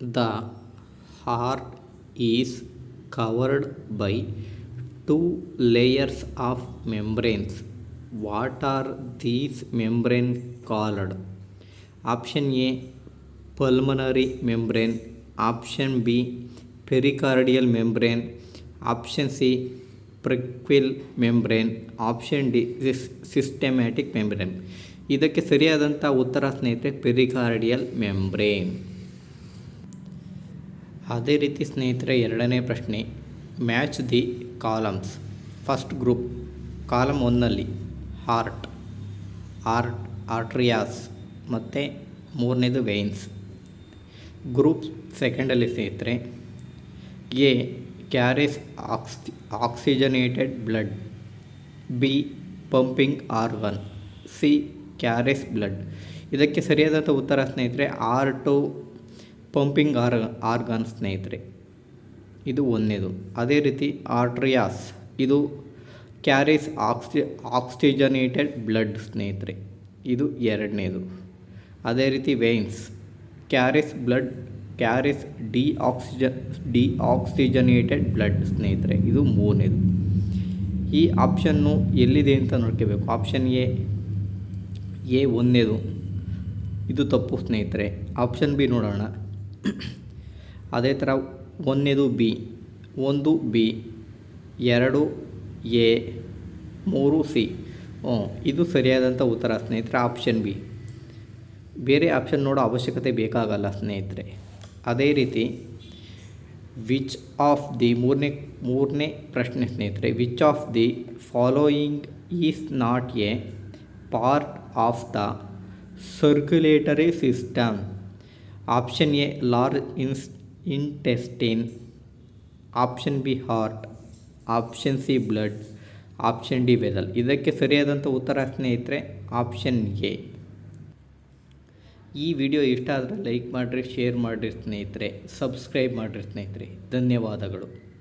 The heart is covered by two layers of membranes. What are these membranes called? Option A pulmonary membrane, option B pericardial membrane, option C prequel membrane, option D systematic membrane ಇದಕ್ಕೆ ಸರಿಯಾದಂಥ ಉತ್ತರ ಸ್ನೇಹಿತರೆ pericardial membrane ಅದೇ ರೀತಿ ಸ್ನೇಹಿತರೆ, ಎರಡನೇ ಪ್ರಶ್ನೆ. Match the columns first group column ಒನ್ನಲ್ಲಿ ಹಾರ್ಟ್ ಆರ್ಟ್ ಆರ್ಟ್ರಿಯಾಸ್ ಮತ್ತು ಮೂರನೇದು ವೇನ್ಸ್ ಗ್ರೂಪ್ ಸೆಕೆಂಡಲ್ಲಿ ಸ್ನೇಹಿತರೆ. A carries oxy oxygenated blood B pumping or one C carries blood ಇದಕ್ಕೆ ಸರಿಯಾದಂಥ ಉತ್ತರ ಸ್ನೇಹಿತರೆ or two pumping or organ ಸ್ನೇಹಿತರೆ, ಇದು ಒಂದನೇದು ಅದೇ ರೀತಿ ಆರ್ಟ್ರಿಯಾಸ್ ಇದು ಕ್ಯಾರೀಸ್ ಆಕ್ಸಿ ಆಕ್ಸಿಜನೇಟೆಡ್ ಬ್ಲಡ್ ಸ್ನೇಹಿತರೆ, ಇದು ಎರಡನೇದು. ಅದೇ ರೀತಿ veins carries blood carries deoxygen deoxygenated blood ಸ್ನೇಹಿತರೆ, ಇದು ಮೂರನೇದು. ಈ ಆಪ್ಷನ್ನು ಎಲ್ಲಿದೆ ಅಂತ ನೋಡ್ಕೋಬೇಕು. ಆಪ್ಷನ್ ಎ ಎ ಒಂದನೇದು ಇದು ತಪ್ಪು ಸ್ನೇಹಿತರೆ. ಆಪ್ಷನ್ ಬಿ ನೋಡೋಣ. ಅದೇ ಥರ ಒಂದನೇದು ಬಿ ಒಂದು ಬಿ ಎರಡು ಎ ಮೂರು ಸಿ ಇದು ಸರಿಯಾದಂಥ ಉತ್ತರ ಸ್ನೇಹಿತರೆ ಆಪ್ಷನ್ ಬಿ ಬೇರೆ ಆಪ್ಷನ್ ನೋಡೋ ಅವಶ್ಯಕತೆ ಬೇಕಾಗಲ್ಲ ಸ್ನೇಹಿತರೆ. ಅದೇ ರೀತಿ ವಿಚ್ ಆಫ್ ದಿ ಮೂರನೇ ಮೂರನೇ ಪ್ರಶ್ನೆ ಸ್ನೇಹಿತರೆ which of the following is not a part of the circulatory system option A large ins intestine option B heart option C blood option D vessel ಇದಕ್ಕೆ ಸರಿಯಾದಂಥ ಉತ್ತರ ಸ್ನೇಹಿತರೆ ಆಪ್ಷನ್ ಎ ಈ video ಇಷ್ಟ ಆದರೆ ಲೈಕ್ ಮಾಡಿರಿ ಶೇರ್ ಮಾಡಿರಿ ಸ್ನೇಹಿತರೆ. ಸಬ್ಸ್ಕ್ರೈಬ್ ಮಾಡಿರಿ ಸ್ನೇಹಿತರೆ. ಧನ್ಯವಾದಗಳು.